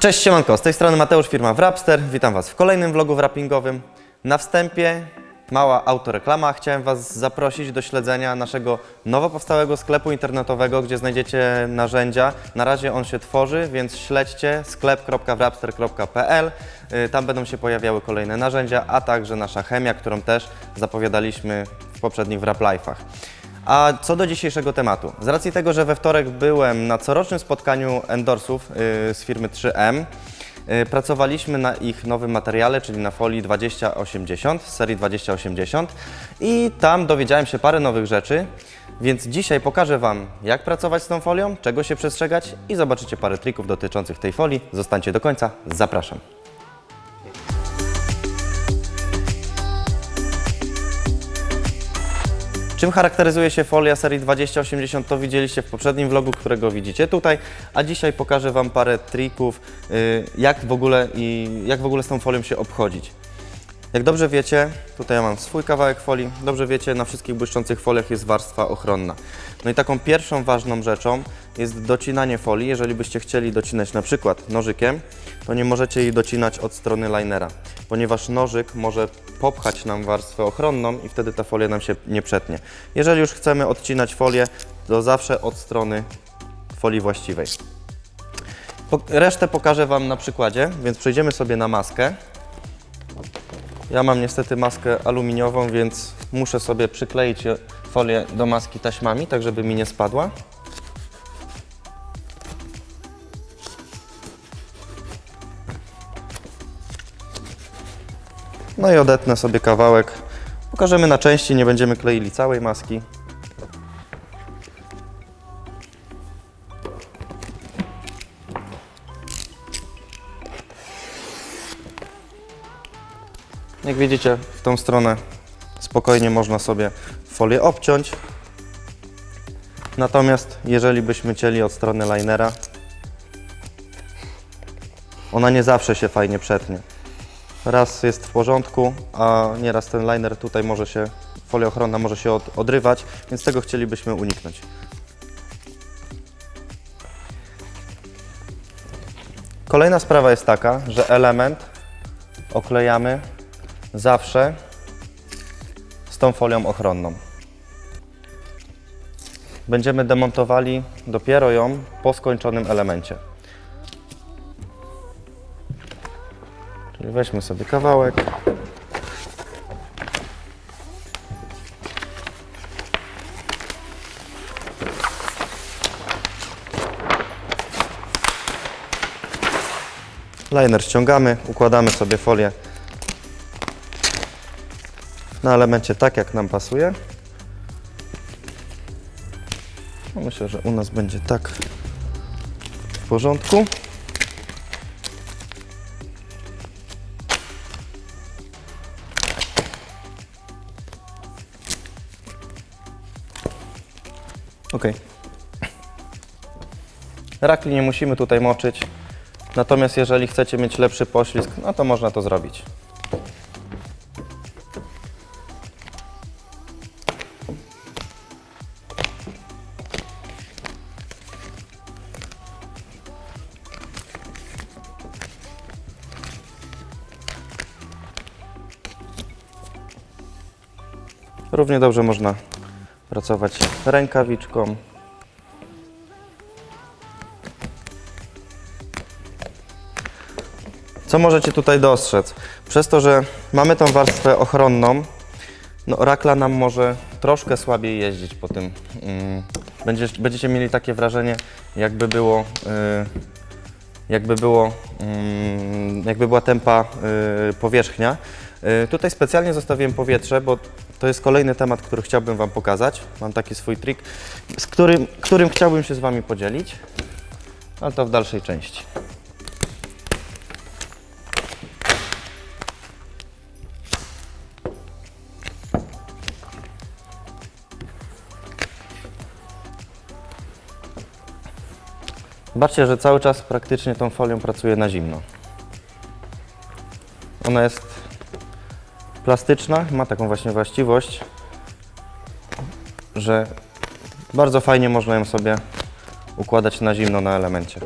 Cześć siemanko, z tej strony Mateusz, firma Wrapster. Witam Was w kolejnym vlogu wrappingowym. Na wstępie mała autoreklama. Chciałem Was zaprosić do śledzenia naszego nowo powstałego sklepu internetowego, gdzie znajdziecie narzędzia. Na razie on się tworzy, więc śledźcie sklep.wrapster.pl. Y, Tam będą się pojawiały kolejne narzędzia, a także nasza chemia, którą też zapowiadaliśmy w poprzednich Wrap Life'ach. A co do dzisiejszego tematu. Z racji tego, że we wtorek byłem na corocznym spotkaniu endorsów y, z firmy 3M, y, pracowaliśmy na ich nowym materiale, czyli na folii 2080, z serii 2080 i tam dowiedziałem się parę nowych rzeczy, więc dzisiaj pokażę Wam, jak pracować z tą folią, czego się przestrzegać i zobaczycie parę trików dotyczących tej folii. Zostańcie do końca, zapraszam. Czym charakteryzuje się folia serii 2080 to widzieliście w poprzednim vlogu, którego widzicie tutaj, a dzisiaj pokażę Wam parę trików, y, jak w ogóle, i jak w ogóle z tą folią się obchodzić. Jak dobrze wiecie, tutaj ja mam swój kawałek folii, dobrze wiecie, na wszystkich błyszczących foliach jest warstwa ochronna. No i taką pierwszą ważną rzeczą jest docinanie folii. Jeżeli byście chcieli docinać na przykład nożykiem, to nie możecie jej docinać od strony linera, ponieważ nożyk może popchać nam warstwę ochronną i wtedy ta folia nam się nie przetnie. Jeżeli już chcemy odcinać folię, to zawsze od strony folii właściwej. Resztę pokażę Wam na przykładzie, więc przejdziemy sobie na maskę. Ja mam niestety maskę aluminiową, więc muszę sobie przykleić folię do maski taśmami, tak żeby mi nie spadła. No i odetnę sobie kawałek. Pokażemy na części, nie będziemy kleili całej maski. Jak widzicie, w tą stronę spokojnie można sobie folię obciąć. Natomiast jeżeli byśmy cięli od strony linera, ona nie zawsze się fajnie przetnie. Raz jest w porządku, a nieraz ten liner tutaj może się, folia ochronna może się od, odrywać, więc tego chcielibyśmy uniknąć. Kolejna sprawa jest taka, że element oklejamy zawsze z tą folią ochronną. Będziemy demontowali dopiero ją po skończonym elemencie. Czyli weźmy sobie kawałek. Liner ściągamy, układamy sobie folię na elemencie tak, jak nam pasuje. No myślę, że u nas będzie tak w porządku. Ok. Rakli nie musimy tutaj moczyć. Natomiast jeżeli chcecie mieć lepszy poślizg, no to można to zrobić. Równie dobrze można pracować rękawiczką. Co możecie tutaj dostrzec? Przez to, że mamy tą warstwę ochronną, no, rakla nam może troszkę słabiej jeździć po tym. Mm, Będziecie, będziecie mieli takie wrażenie, jakby było, y, jakby było, mm, jakby była tempa y, powierzchnia. Y, Tutaj specjalnie zostawiłem powietrze, bo to jest kolejny temat, który chciałbym Wam pokazać. Mam taki swój trik, z którym, którym chciałbym się z Wami podzielić, ale to w dalszej części. Zobaczcie, że cały czas praktycznie tą folią pracuję na zimno. Ona jest plastyczna, ma taką właśnie właściwość, że bardzo fajnie można ją sobie układać na zimno na elemencie.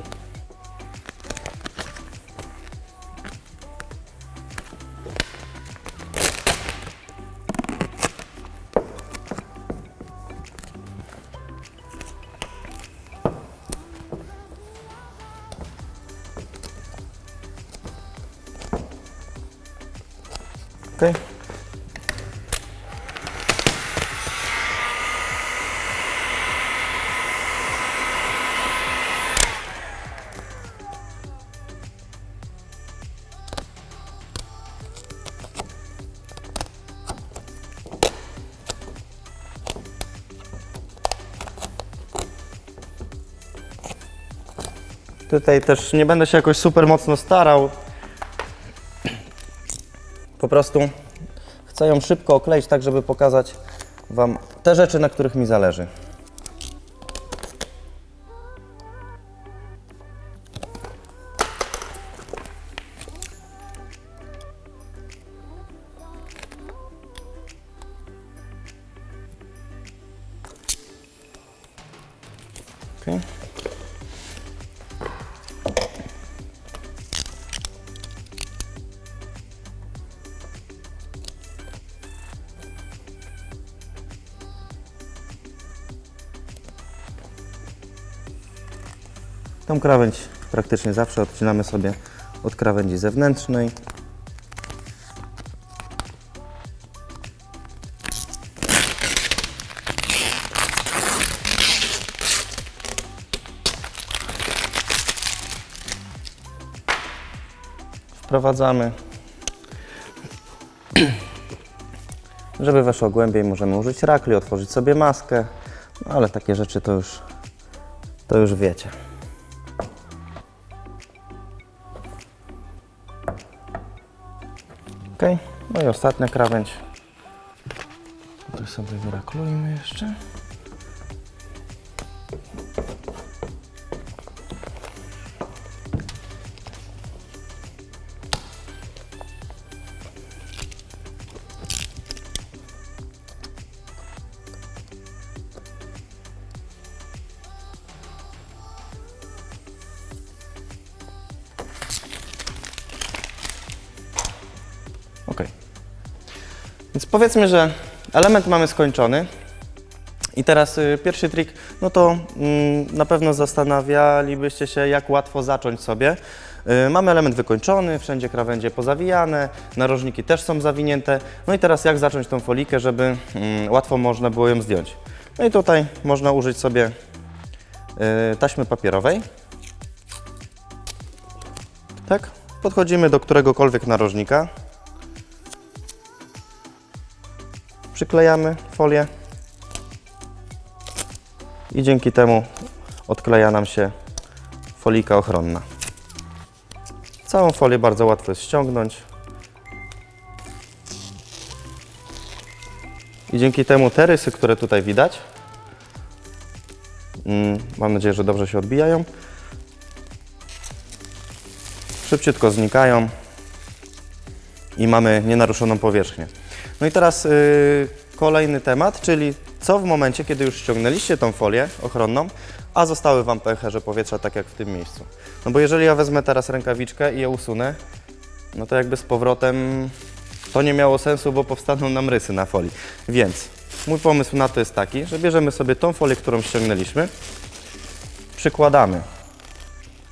Tutaj też nie będę się jakoś super mocno starał. Po prostu chcę ją szybko okleić, tak żeby pokazać Wam te rzeczy, na których mi zależy. Tą krawędź praktycznie zawsze odcinamy sobie od krawędzi zewnętrznej. Wprowadzamy. Żeby weszło głębiej, możemy użyć rakli, otworzyć sobie maskę, no ale takie rzeczy to już, to już wiecie. No i ostatnia krawędź. Tu sobie wyraklujmy jeszcze. Ok. Więc powiedzmy, że element mamy skończony. I teraz y, pierwszy trik, no to mm, na pewno zastanawialibyście się, jak łatwo zacząć sobie. Y, mamy element wykończony, wszędzie krawędzie pozawijane, narożniki też są zawinięte. No i teraz jak zacząć tą folikę, żeby mm, łatwo można było ją zdjąć. No i tutaj można użyć sobie y, taśmy papierowej. Tak, podchodzimy do któregokolwiek narożnika. Przyklejamy folię i dzięki temu odkleja nam się folika ochronna. Całą folię bardzo łatwo jest ściągnąć. I dzięki temu te rysy, które tutaj widać, mm, mam nadzieję, że dobrze się odbijają, szybciutko znikają i mamy nienaruszoną powierzchnię. No i teraz yy, kolejny temat, czyli co w momencie, kiedy już ściągnęliście tą folię ochronną, a zostały Wam pęcherze powietrza tak jak w tym miejscu. No bo jeżeli ja wezmę teraz rękawiczkę i je usunę, no to jakby z powrotem to nie miało sensu, bo powstaną nam rysy na folii. Więc mój pomysł na to jest taki, że bierzemy sobie tą folię, którą ściągnęliśmy, przykładamy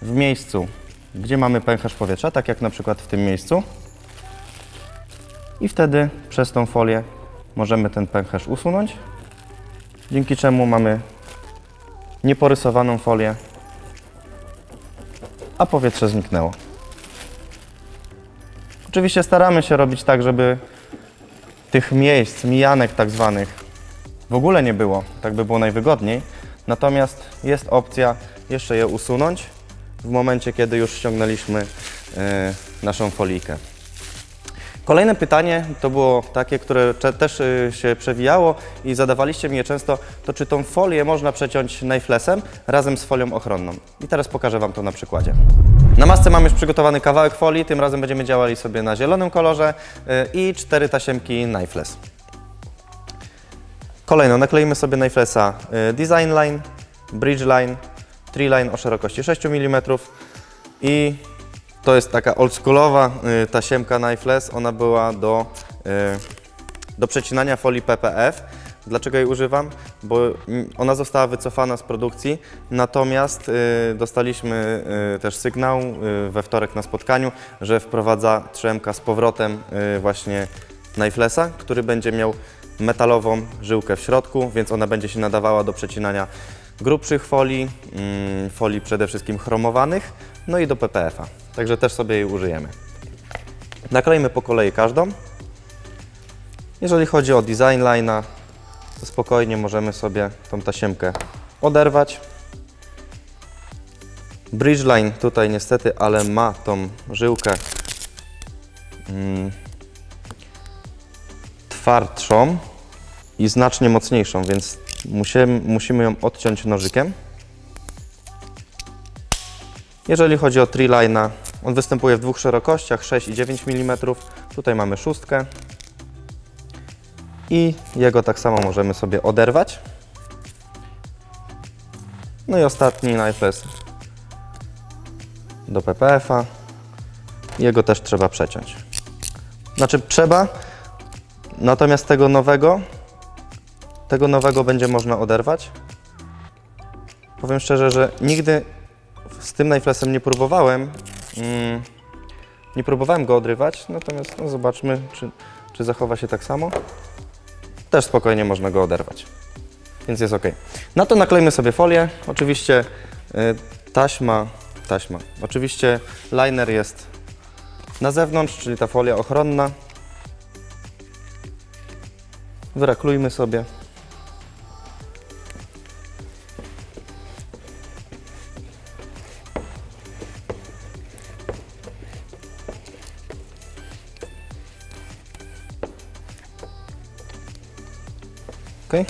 w miejscu, gdzie mamy pęcherz powietrza, tak jak na przykład w tym miejscu, i wtedy przez tą folię możemy ten pęcherz usunąć, dzięki czemu mamy nieporysowaną folię, a powietrze zniknęło. Oczywiście staramy się robić tak, żeby tych miejsc, mijanek tak zwanych w ogóle nie było, tak by było najwygodniej. Natomiast jest opcja jeszcze je usunąć w momencie, kiedy już ściągnęliśmy e, naszą folijkę. Kolejne pytanie to było takie, które też y, się przewijało i zadawaliście mi je często, to czy tą folię można przeciąć knifelessem razem z folią ochronną. I teraz pokażę Wam to na przykładzie. Na masce mam już przygotowany kawałek folii, tym razem będziemy działali sobie na zielonym kolorze y, i cztery tasiemki knifeless. Kolejno nakleimy sobie kniflessa y, Design Line, Bridge Line, Tree Line o szerokości 6 mm i to jest taka oldschoolowa y, tasiemka Knifeless. Ona była do, y, do przecinania folii PPF. Dlaczego jej używam? Bo mm, ona została wycofana z produkcji, natomiast y, dostaliśmy też sygnał we wtorek na spotkaniu, że wprowadza 3MK z powrotem właśnie Knifelessa, który będzie miał metalową żyłkę w środku, więc ona będzie się nadawała do przecinania grubszych folii, mm, folii przede wszystkim chromowanych, no i do PPF-a. Także też sobie jej użyjemy. Naklejmy po kolei każdą. Jeżeli chodzi o design line'a, to spokojnie możemy sobie tą tasiemkę oderwać. Bridgeline tutaj niestety, ale ma tą żyłkę mm, twardszą i znacznie mocniejszą, więc musimy, musimy ją odciąć nożykiem. Jeżeli chodzi o tree line'a, on występuje w dwóch szerokościach, 6 i 9 mm. Tutaj mamy szóstkę. I jego tak samo możemy sobie oderwać. No i ostatni knifeless do PPF-a. Jego też trzeba przeciąć. Znaczy trzeba, natomiast tego nowego, tego nowego będzie można oderwać. Powiem szczerze, że nigdy z tym kniflessem nie próbowałem. Mm, nie próbowałem go odrywać, natomiast no, zobaczmy, czy, czy zachowa się tak samo. Też spokojnie można go oderwać, więc jest ok. Na to naklejmy sobie folię. Oczywiście y, taśma, taśma. Oczywiście liner jest na zewnątrz, czyli ta folia ochronna. Wyraklujmy sobie. Ok.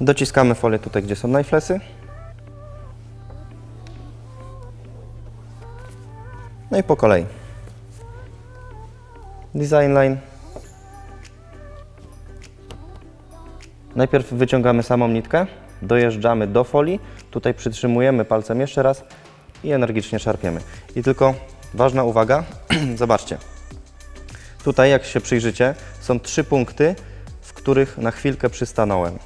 Dociskamy folię tutaj, gdzie są najflesy. No i po kolei. Design line. Najpierw wyciągamy samą nitkę, dojeżdżamy do folii, tutaj przytrzymujemy palcem jeszcze raz i energicznie szarpiemy. I tylko ważna uwaga, zobaczcie. Tutaj, jak się przyjrzycie, są trzy punkty, w których na chwilkę przystanąłem.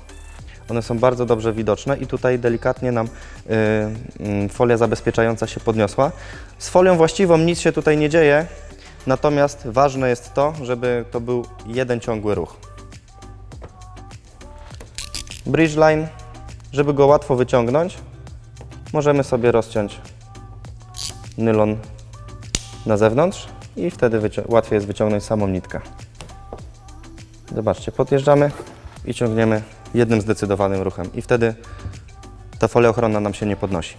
One są bardzo dobrze widoczne i tutaj delikatnie nam y, y, folia zabezpieczająca się podniosła. Z folią właściwą nic się tutaj nie dzieje, natomiast ważne jest to, żeby to był jeden ciągły ruch. Bridge line, żeby go łatwo wyciągnąć, możemy sobie rozciąć nylon na zewnątrz i wtedy łatwiej jest wyciągnąć samą nitkę. Zobaczcie, podjeżdżamy i ciągniemy jednym zdecydowanym ruchem i wtedy ta folia ochronna nam się nie podnosi.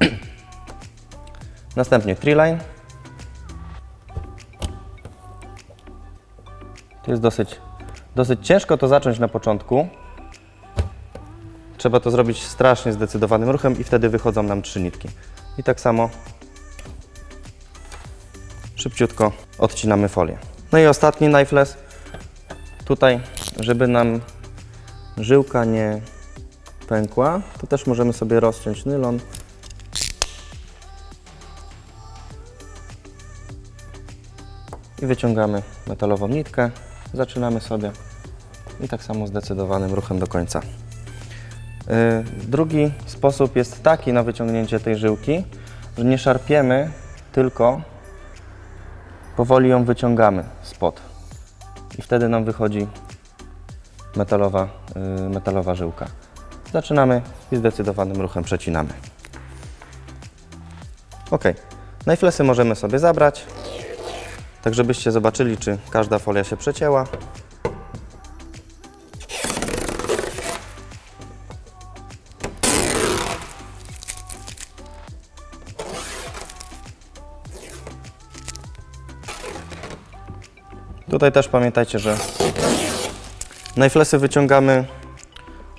Następnie tree line. To jest dosyć, dosyć ciężko to zacząć na początku. Trzeba to zrobić strasznie zdecydowanym ruchem i wtedy wychodzą nam trzy nitki. I tak samo szybciutko odcinamy folię. No i ostatni knifeless. Tutaj, żeby nam żyłka nie pękła, to też możemy sobie rozciąć nylon. I wyciągamy metalową nitkę, zaczynamy sobie i tak samo zdecydowanym ruchem do końca. Yy, Drugi sposób jest taki na wyciągnięcie tej żyłki, że nie szarpiemy, tylko powoli ją wyciągamy spod. I wtedy nam wychodzi metalowa, yy, metalowa żyłka. Zaczynamy i zdecydowanym ruchem przecinamy. Ok, najflesy możemy sobie zabrać, tak żebyście zobaczyli, czy każda folia się przecięła. Tutaj też pamiętajcie, że najflesy wyciągamy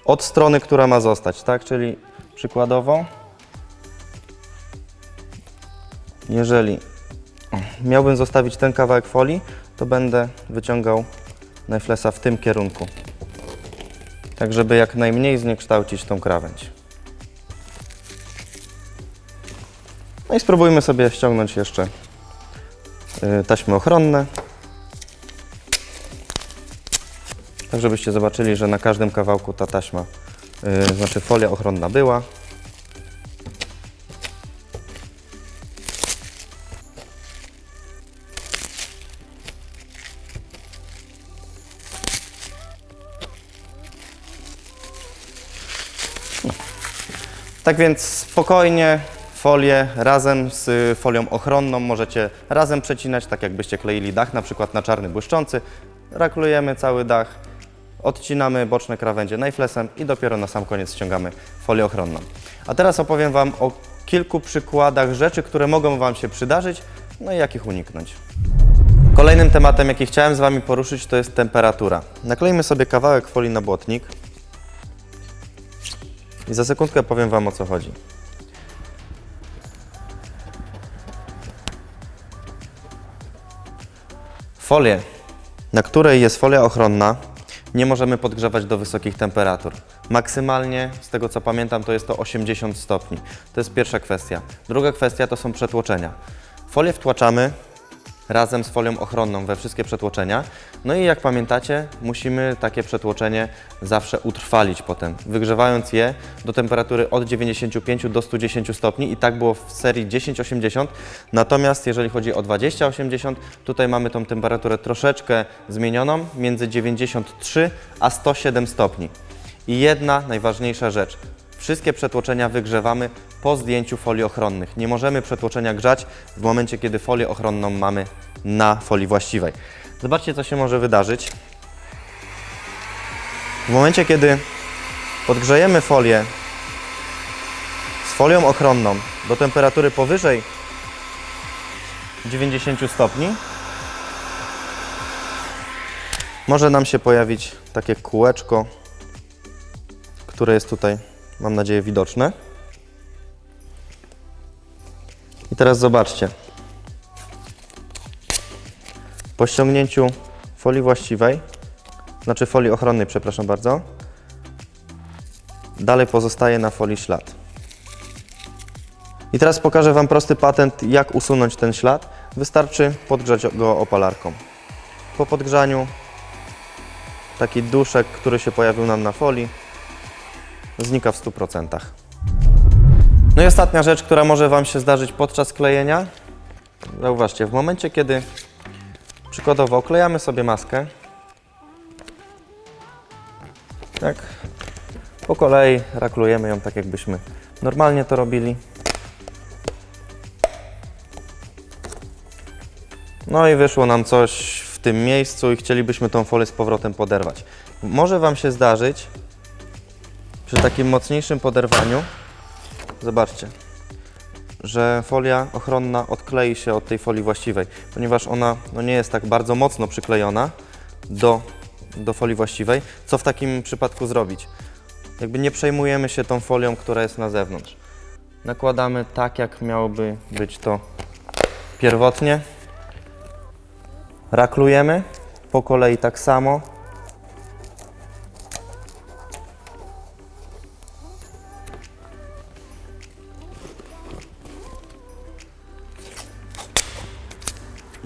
od strony, która ma zostać, tak? Czyli przykładowo, jeżeli miałbym zostawić ten kawałek folii, to będę wyciągał najflesa w tym kierunku. Tak, żeby jak najmniej zniekształcić tą krawędź. No i spróbujmy sobie ściągnąć jeszcze y, taśmy ochronne. Tak, żebyście zobaczyli, że na każdym kawałku ta taśma, yy, znaczy folia ochronna była. No. Tak więc spokojnie folię razem z folią ochronną możecie razem przecinać, tak jakbyście kleili dach, na przykład na czarny błyszczący. Raklujemy cały dach, odcinamy boczne krawędzie najflesem i dopiero na sam koniec ściągamy folię ochronną. A teraz opowiem Wam o kilku przykładach rzeczy, które mogą Wam się przydarzyć, no i jak ich uniknąć. Kolejnym tematem, jaki chciałem z Wami poruszyć, to jest temperatura. Nakleimy sobie kawałek folii na błotnik i za sekundkę powiem Wam o co chodzi. Folię, na której jest folia ochronna, nie możemy podgrzewać do wysokich temperatur. Maksymalnie, z tego co pamiętam, to jest to 80 stopni. To jest pierwsza kwestia. Druga kwestia to są przetłoczenia. Folię wtłaczamy razem z folią ochronną we wszystkie przetłoczenia. No i jak pamiętacie, musimy takie przetłoczenie zawsze utrwalić potem, wygrzewając je do temperatury od 95 do 110 stopni i tak było w serii 1080. Natomiast jeżeli chodzi o 2080, tutaj mamy tą temperaturę troszeczkę zmienioną, między 93 a 107 stopni. I jedna najważniejsza rzecz. Wszystkie przetłoczenia wygrzewamy po zdjęciu folii ochronnych. Nie możemy przetłoczenia grzać w momencie, kiedy folię ochronną mamy na folii właściwej. Zobaczcie, co się może wydarzyć. W momencie, kiedy podgrzejemy folię z folią ochronną do temperatury powyżej 90 stopni, może nam się pojawić takie kółeczko, które jest tutaj, mam nadzieję, widoczne. I teraz zobaczcie. Po ściągnięciu folii właściwej, znaczy folii ochronnej, przepraszam bardzo, dalej pozostaje na folii ślad. I teraz pokażę Wam prosty patent, jak usunąć ten ślad. Wystarczy podgrzać go opalarką. Po podgrzaniu taki duszek, który się pojawił nam na folii, znika w 100%. No i ostatnia rzecz, która może Wam się zdarzyć podczas klejenia. Zauważcie, w momencie, kiedy przykładowo oklejamy sobie maskę, tak, po kolei raklujemy ją tak, jakbyśmy normalnie to robili. No i wyszło nam coś w tym miejscu i chcielibyśmy tą folię z powrotem poderwać. Może Wam się zdarzyć przy takim mocniejszym poderwaniu, zobaczcie, że folia ochronna odklei się od tej folii właściwej, ponieważ ona no, nie jest tak bardzo mocno przyklejona do, do folii właściwej. Co w takim przypadku zrobić? Jakby nie przejmujemy się tą folią, która jest na zewnątrz. Nakładamy tak, jak miałoby być to pierwotnie. Raklujemy po kolei tak samo.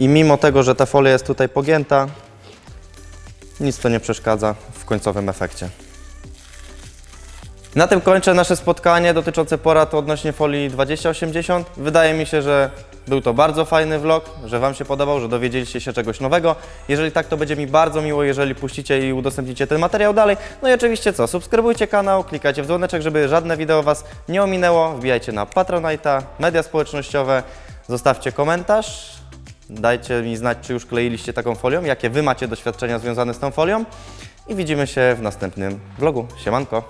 I mimo tego, że ta folia jest tutaj pogięta, nic to nie przeszkadza w końcowym efekcie. Na tym kończę nasze spotkanie dotyczące porad odnośnie folii 2080. Wydaje mi się, że był to bardzo fajny vlog, że Wam się podobał, że dowiedzieliście się czegoś nowego. Jeżeli tak, to będzie mi bardzo miło, jeżeli puścicie i udostępnicie ten materiał dalej. No i oczywiście co, subskrybujcie kanał, klikajcie w dzwoneczek, żeby żadne wideo Was nie ominęło. Wbijajcie na Patronite'a, media społecznościowe, zostawcie komentarz. Dajcie mi znać, czy już kleiliście taką folią, jakie Wy macie doświadczenia związane z tą folią. I widzimy się w następnym vlogu. Siemanko.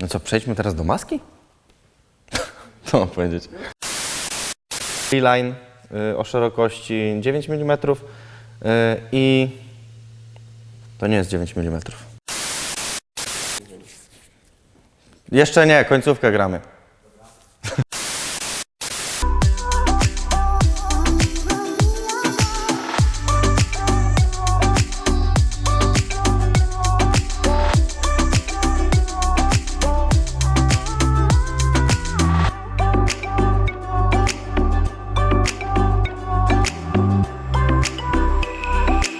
No co, przejdźmy teraz do maski? Co mam powiedzieć? Line y, o szerokości 9 mm y, i to nie jest 9 mm. Jeszcze nie, końcówkę gramy.